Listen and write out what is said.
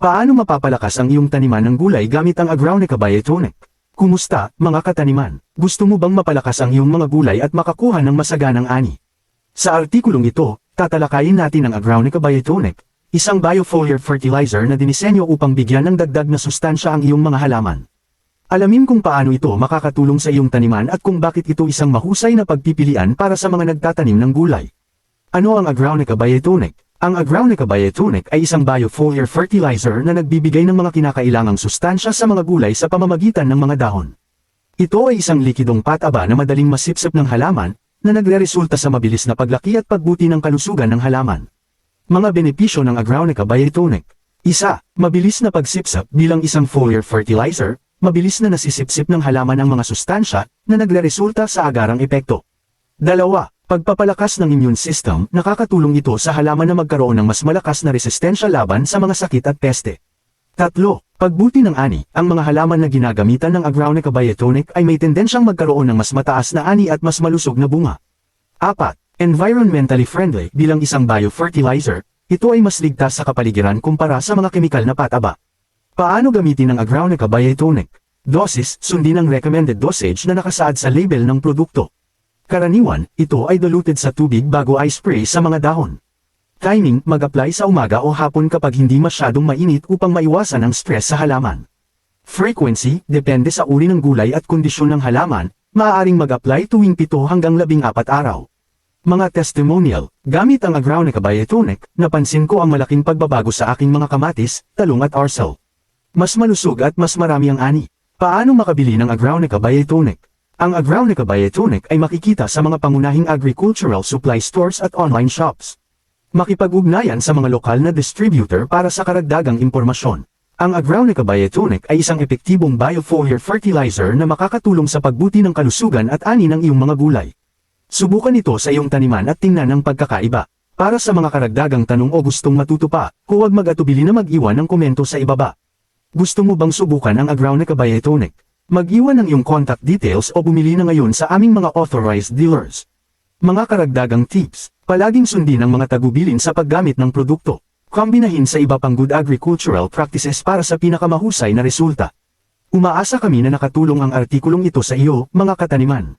Paano mapapalakas ang iyong taniman ng gulay gamit ang Agronica Biotonic? Kumusta, mga kataniman? Gusto mo bang mapalakas ang iyong mga gulay at makakuha ng masaganang ani? Sa artikulong ito, tatalakayin natin ang Agronica Biotonic, isang biofoliar fertilizer na dinisenyo upang bigyan ng dagdag na sustansya ang iyong mga halaman. Alamin kung paano ito makakatulong sa iyong taniman at kung bakit ito isang mahusay na pagpipilian para sa mga nagtatanim ng gulay. Ano ang Agronica Biotonic? Ang Agronica Biotonic ay isang biofoliar fertilizer na nagbibigay ng mga kinakailangang sustansya sa mga gulay sa pamamagitan ng mga dahon. Ito ay isang likidong pataba na madaling masipsip ng halaman, na nagreresulta sa mabilis na paglaki at pagbuti ng kalusugan ng halaman. Mga benepisyo ng Agronica Biotonic. Isa, mabilis na pagsipsip bilang isang foliar fertilizer, mabilis na nasisipsip ng halaman ang mga sustansya na nagreresulta sa agarang epekto. Dalawa, pagpapalakas ng immune system, nakakatulong ito sa halaman na magkaroon ng mas malakas na resistensya laban sa mga sakit at peste. Tatlo, pagbuti ng ani, ang mga halaman na ginagamitan ng Agronica Biotonic ay may tendensyang magkaroon ng mas mataas na ani at mas malusog na bunga. Apat, environmentally friendly bilang isang biofertilizer, ito ay mas ligtas sa kapaligiran kumpara sa mga kemikal na pataba. Paano gamitin ang Agronica Biotonic? Dosis, sundin ang recommended dosage na nakasaad sa label ng produkto. Karaniwan, ito ay diluted sa tubig bago i-spray sa mga dahon. Timing, mag-apply sa umaga o hapon kapag hindi masyadong mainit upang maiwasan ang stress sa halaman. Frequency, depende sa uri ng gulay at kondisyon ng halaman, maaaring mag-apply tuwing 7 hanggang 14 araw. Mga testimonial, gamit ang Agronica Biotonic, napansin ko ang malaking pagbabago sa aking mga kamatis, talong at arsel. Mas malusog at mas marami ang ani. Paano makabili ng Agronica Biotonic? Ang Agronica Biotonic ay makikita sa mga pangunahing agricultural supply stores at online shops. Makipag-ugnayan sa mga lokal na distributor para sa karagdagang impormasyon. Ang Agronica Biotonic ay isang epektibong biofoliar fertilizer na makakatulong sa pagbuti ng kalusugan at ani ng iyong mga gulay. Subukan ito sa iyong taniman at tingnan ang pagkakaiba. Para sa mga karagdagang tanong o gustong matuto pa, huwag mag-atubili na mag-iwan ng komento sa ibaba. Gusto mo bang subukan ang Agronica Biotonic? Mag-iwan ng iyong contact details o bumili na ngayon sa aming mga authorized dealers. Mga karagdagang tips, palaging sundin ang mga tagubilin sa paggamit ng produkto. Kombinahin sa iba pang good agricultural practices para sa pinakamahusay na resulta. Umaasa kami na nakatulong ang artikulong ito sa iyo, mga kataniman.